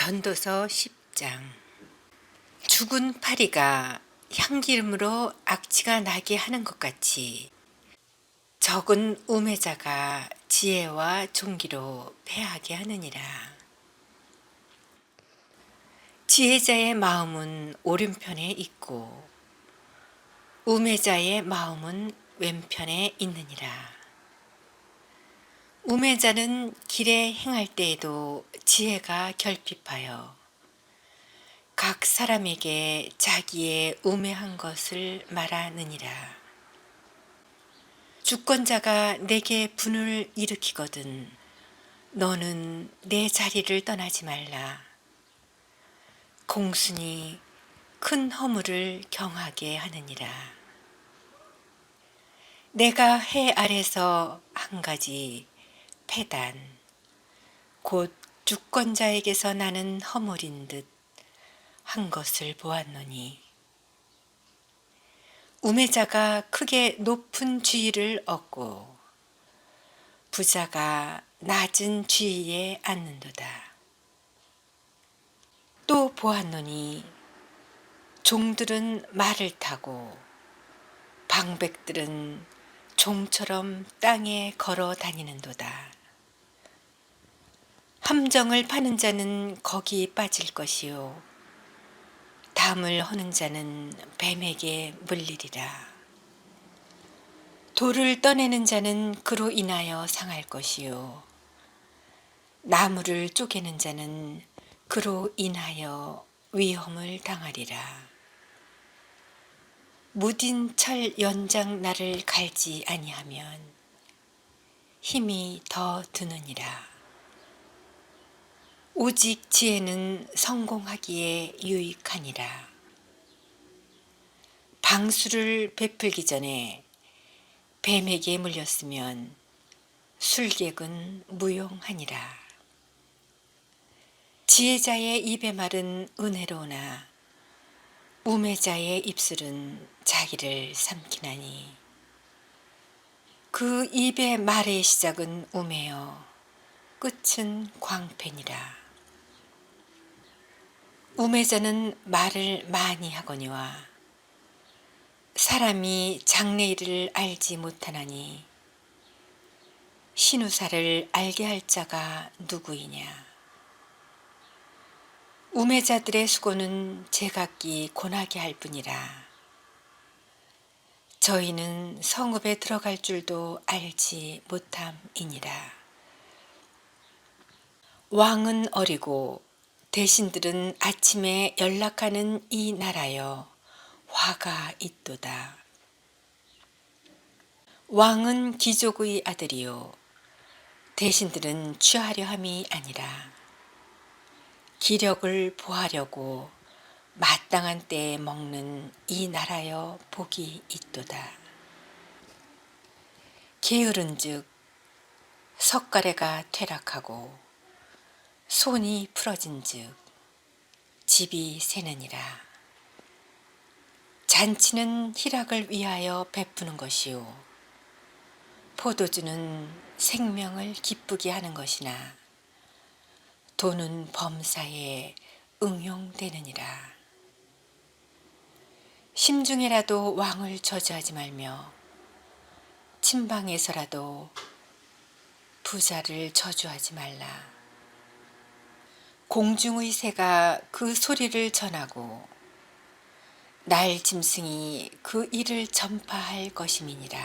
전도서 10장 죽은 파리가 향기름으로 악취가 나게 하는 것 같이 적은 우매자가 지혜와 종기로 패하게 하느니라. 지혜자의 마음은 오른편에 있고 우매자의 마음은 왼편에 있느니라. 우매자는 길에 행할 때에도 지혜가 결핍하여 각 사람에게 자기의 우매한 것을 말하느니라. 주권자가 내게 분을 일으키거든 너는 내 자리를 떠나지 말라. 공순이 큰 허물을 경하게 하느니라. 내가 해 아래서 한 가지 패단 곧 주권자에게서 나는 허물인 듯 한 것을 보았노니 우매자가 크게 높은 주의를 얻고 부자가 낮은 주의에 앉는도다. 또 보았노니 종들은 말을 타고 방백들은 종처럼 땅에 걸어 다니는도다. 함정을 파는 자는 거기 빠질 것이요. 담을 허는 자는 뱀에게 물리리라. 돌을 떠내는 자는 그로 인하여 상할 것이요. 나무를 쪼개는 자는 그로 인하여 위험을 당하리라. 무딘 철 연장 나를 갈지 아니하면 힘이 더 드느니라. 오직 지혜는 성공하기에 유익하니라. 방수를 베풀기 전에 뱀에게 물렸으면 술객은 무용하니라. 지혜자의 입의 말은 은혜로우나 우매자의 입술은 자기를 삼키나니 그 입의 말의 시작은 우매여 끝은 광팬이라. 우매자는 말을 많이 하거니와 사람이 장래일을 알지 못하나니 신우사를 알게 할 자가 누구이냐. 우매자들의 수고는 제각기 고나게 할 뿐이라. 저희는 성읍에 들어갈 줄도 알지 못함이니라. 왕은 어리고 대신들은 아침에 연락하는 이 나라여 화가 있도다. 왕은 귀족의 아들이요 대신들은 취하려 함이 아니라 기력을 보하려고 마땅한 때에 먹는 이 나라여 복이 있도다. 게으른즉 석가래가 퇴락하고 손이 풀어진즉 집이 새느니라. 잔치는 희락을 위하여 베푸는 것이요 포도주는 생명을 기쁘게 하는 것이나 돈은 범사에 응용되느니라. 심중에라도 왕을 저주하지 말며 침방에서라도 부자를 저주하지 말라. 공중의 새가 그 소리를 전하고 날 짐승이 그 일을 전파할 것임이니라.